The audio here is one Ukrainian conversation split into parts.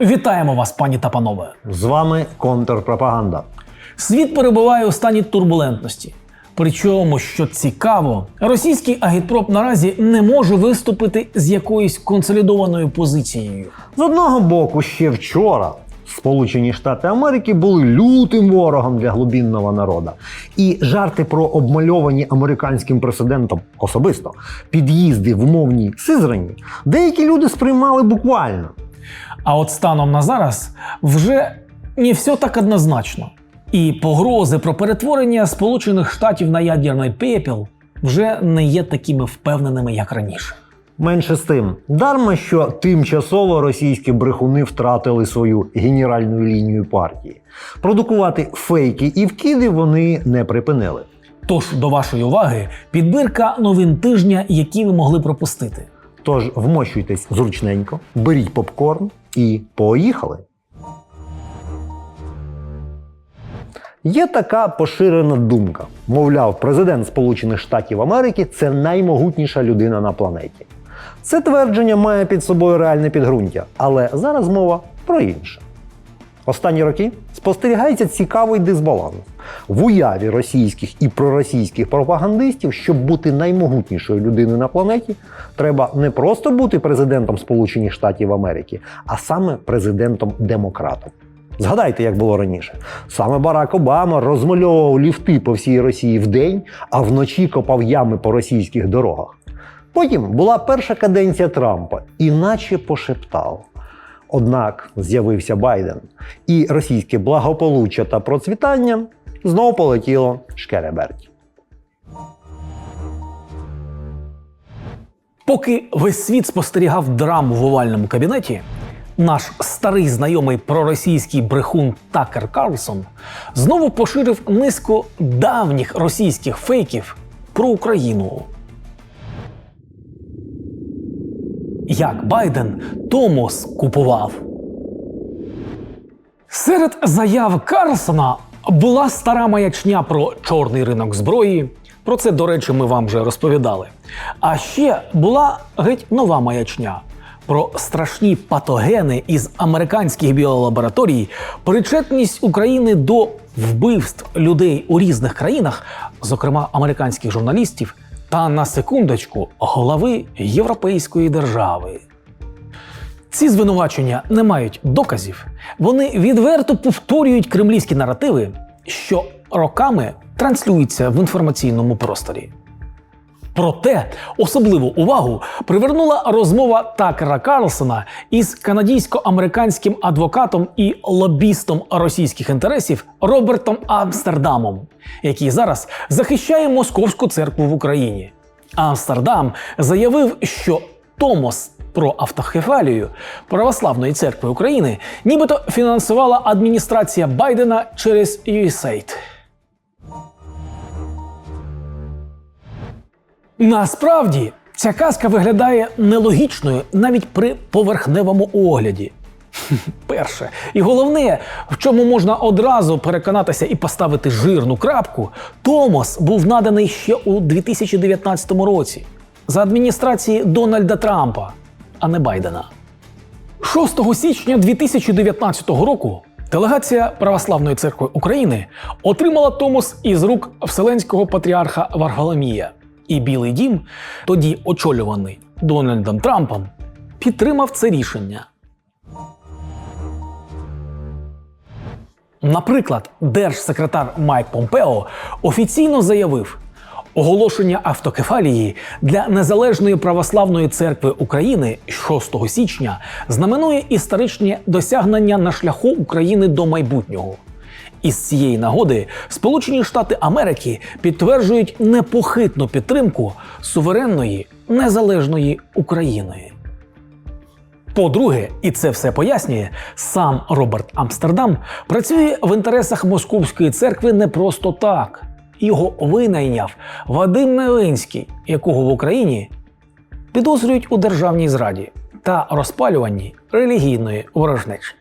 Вітаємо вас, пані та панове. З вами контрпропаганда. Світ перебуває у стані турбулентності. Причому, що цікаво, російський агітпроп наразі не може виступити з якоюсь консолідованою позицією. З одного боку, ще вчора Сполучені Штати Америки були лютим ворогом для глубінного народу. І жарти про обмальовані американським президентом особисто під'їзди в умовній Сизрані деякі люди сприймали буквально. А от станом на зараз вже не все так однозначно. І погрози про перетворення Сполучених Штатів на ядерний пепел вже не є такими впевненими, як раніше. Менше з тим, дарма, що тимчасово російські брехуни втратили свою генеральну лінію партії. Продукувати фейки і вкиди вони не припинили. Тож до вашої уваги підбірка новин тижня, які ви могли пропустити. Тож вмощуйтесь зручненько, беріть попкорн і поїхали. Є така поширена думка. Мовляв, президент Сполучених Штатів Америки це наймогутніша людина на планеті. Це твердження має під собою реальне підґрунтя, але зараз мова про інше. Останні роки спостерігається цікавий дисбаланс в уяві російських і проросійських пропагандистів, щоб бути наймогутнішою людиною на планеті, треба не просто бути президентом Сполучених Штатів Америки, а саме президентом-демократом. Згадайте, як було раніше. Саме Барак Обама розмальовував ліфти по всій Росії вдень, а вночі копав ями по російських дорогах. Потім була перша каденція Трампа, іначе пошептав. Однак з'явився Байден, і російське благополуччя та процвітання знову полетіло шкереберть. Поки весь світ спостерігав драму в овальному кабінеті, наш старий знайомий проросійський брехун Такер Карлсон знову поширив низку давніх російських фейків про Україну. Як Байден Томос купував. Серед заяв Карлсона була стара маячня про чорний ринок зброї. Про це, до речі, ми вам вже розповідали. А ще була геть нова маячня про страшні патогени із американських біолабораторій, причетність України до вбивств людей у різних країнах, зокрема американських журналістів, та на секундочку голови Європейської держави. Ці звинувачення не мають доказів. Вони відверто повторюють кремлівські наративи, що роками транслюються в інформаційному просторі. Проте особливу увагу привернула розмова Такера Карлсона із канадійсько-американським адвокатом і лобістом російських інтересів Робертом Амстердамом, який зараз захищає московську церкву в Україні. Амстердам заявив, що Томос про автокефалію Православної церкви України нібито фінансувала адміністрація Байдена через USAID. Насправді ця казка виглядає нелогічною навіть при поверхневому огляді. Перше, і головне, в чому можна одразу переконатися і поставити жирну крапку, Томос був наданий ще у 2019 році за адміністрації Дональда Трампа, а не Байдена. 6 січня 2019 року делегація Православної церкви України отримала Томос із рук Вселенського патріарха Варфоломія. І Білий Дім, тоді очолюваний Дональдом Трампом, підтримав це рішення. Наприклад, держсекретар Майк Помпео офіційно заявив, оголошення автокефалії для Незалежної православної церкви України 6 січня знаменує історичні досягнення на шляху України до майбутнього. Із цієї нагоди Сполучені Штати Америки підтверджують непохитну підтримку суверенної незалежної України. По-друге, і це все пояснює, сам Роберт Амстердам працює в інтересах Московської церкви не просто так. Його винайняв Вадим Невинський, якого в Україні підозрюють у державній зраді та розпалюванні релігійної ворожнечі.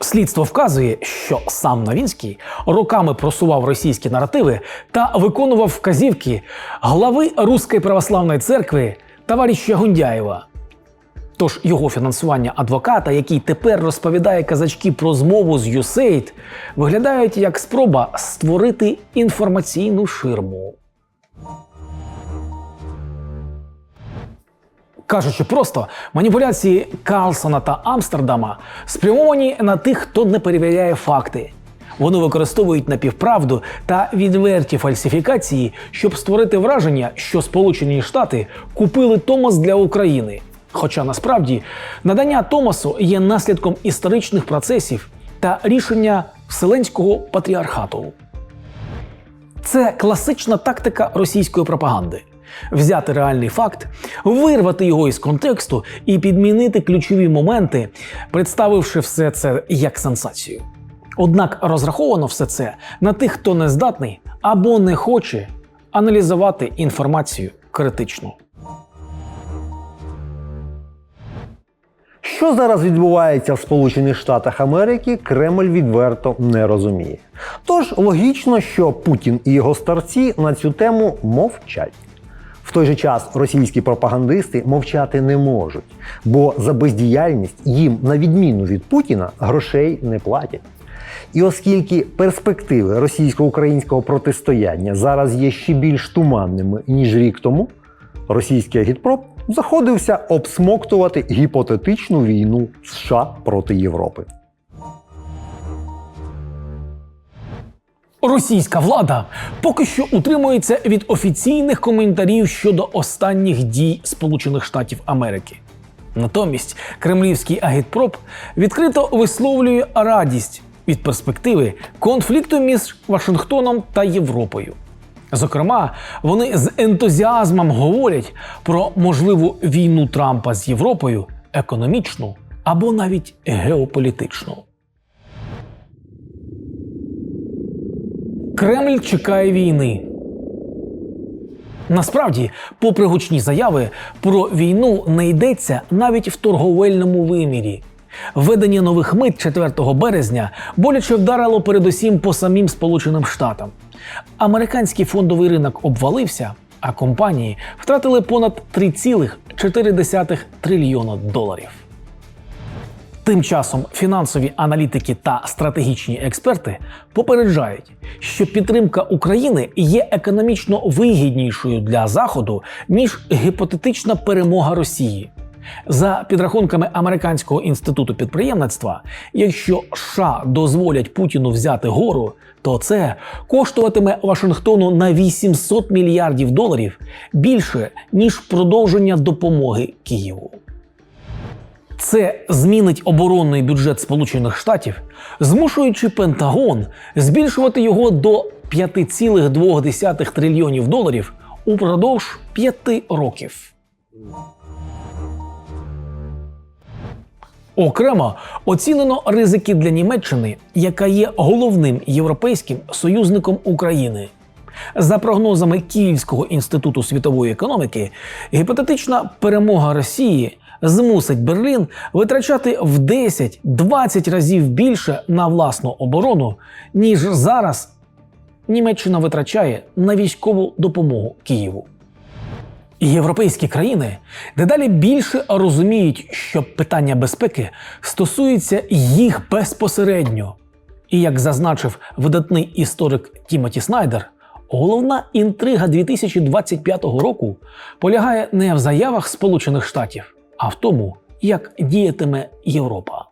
Слідство вказує, що сам Новінський роками просував російські наративи та виконував вказівки глави Руської православної церкви товариша Гундяєва. Тож його фінансування адвоката, який тепер розповідає казачки про змову з USAID, виглядають як спроба створити інформаційну ширму. Кажучи просто, маніпуляції Карлсона та Амстердама спрямовані на тих, хто не перевіряє факти. Вони використовують напівправду та відверті фальсифікації, щоб створити враження, що Сполучені Штати купили Томас для України. Хоча насправді надання Томасу є наслідком історичних процесів та рішення Вселенського патріархату. Це класична тактика російської пропаганди. Взяти реальний факт, вирвати його із контексту і підмінити ключові моменти, представивши все це як сенсацію. Однак розраховано все це на тих, хто не здатний або не хоче аналізувати інформацію критично. Що зараз відбувається в Сполучених Штатах Америки, Кремль відверто не розуміє. Тож логічно, що Путін і його старці на цю тему мовчать. Той же час російські пропагандисти мовчати не можуть, бо за бездіяльність їм, на відміну від Путіна, грошей не платять. І оскільки перспективи російсько-українського протистояння зараз є ще більш туманними ніж рік тому, російський агітпроп заходився обсмоктувати гіпотетичну війну США проти Європи. Російська влада поки що утримується від офіційних коментарів щодо останніх дій Сполучених Штатів Америки. Натомість кремлівський агітпроп відкрито висловлює радість від перспективи конфлікту між Вашингтоном та Європою. Зокрема, вони з ентузіазмом говорять про можливу війну Трампа з Європою економічну або навіть геополітичну. Кремль чекає війни. Насправді, попри гучні заяви, про війну не йдеться навіть в торговельному вимірі. Введення нових мит 4 березня боляче вдарило передусім по самим Сполученим Штатам. Американський фондовий ринок обвалився, а компанії втратили понад 3,4 трильйона доларів. Тим часом фінансові аналітики та стратегічні експерти попереджають, що підтримка України є економічно вигіднішою для Заходу ніж гіпотетична перемога Росії. За підрахунками Американського інституту підприємництва, якщо США дозволять Путіну взяти гору, то це коштуватиме Вашингтону на 800 мільярдів доларів більше ніж продовження допомоги Києву. Це змінить оборонний бюджет Сполучених Штатів, змушуючи Пентагон збільшувати його до 5,2 трильйонів доларів упродовж п'яти років. Окремо оцінено ризики для Німеччини, яка є головним європейським союзником України. За прогнозами Київського інституту світової економіки, гіпотетична перемога Росії змусить Берлін витрачати в 10-20 разів більше на власну оборону, ніж зараз Німеччина витрачає на військову допомогу Києву. Європейські країни дедалі більше розуміють, що питання безпеки стосується їх безпосередньо. І як зазначив видатний історик Тімоті Снайдер, головна інтрига 2025 року полягає не в заявах Сполучених Штатів, а в тому, як діятиме Європа.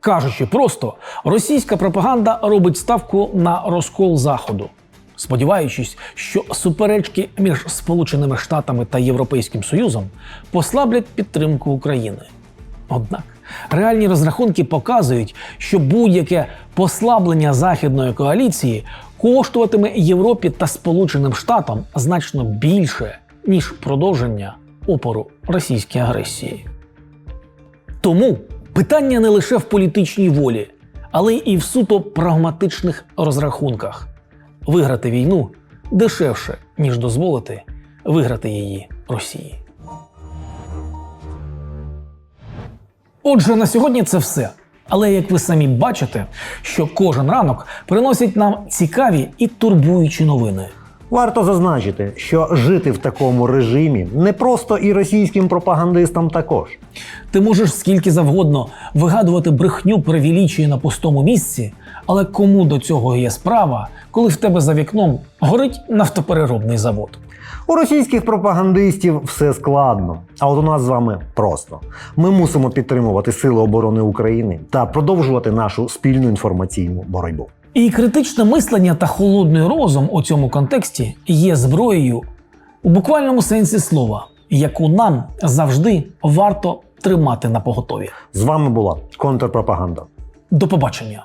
Кажучи просто, російська пропаганда робить ставку на розкол Заходу, сподіваючись, що суперечки між Сполученими Штатами та Європейським Союзом послаблять підтримку України. Однак реальні розрахунки показують, що будь-яке послаблення західної коаліції коштуватиме Європі та Сполученим Штатам значно більше, ніж продовження опору російській агресії. Тому питання не лише в політичній волі, але і в суто прагматичних розрахунках. Виграти війну дешевше, ніж дозволити виграти її Росії. Отже, на сьогодні це все. Але як ви самі бачите, що кожен ранок приносить нам цікаві і турбуючі новини. Варто зазначити, що жити в такому режимі не просто і російським пропагандистам також. Ти можеш скільки завгодно вигадувати брехню про величії на пустому місці, але кому до цього є справа, коли в тебе за вікном горить нафтопереробний завод? У російських пропагандистів все складно, а от у нас з вами просто. Ми мусимо підтримувати Сили оборони України та продовжувати нашу спільну інформаційну боротьбу. І критичне мислення та холодний розум у цьому контексті є зброєю у буквальному сенсі слова, яку нам завжди варто тримати на поготові. З вами була контрпропаганда. До побачення!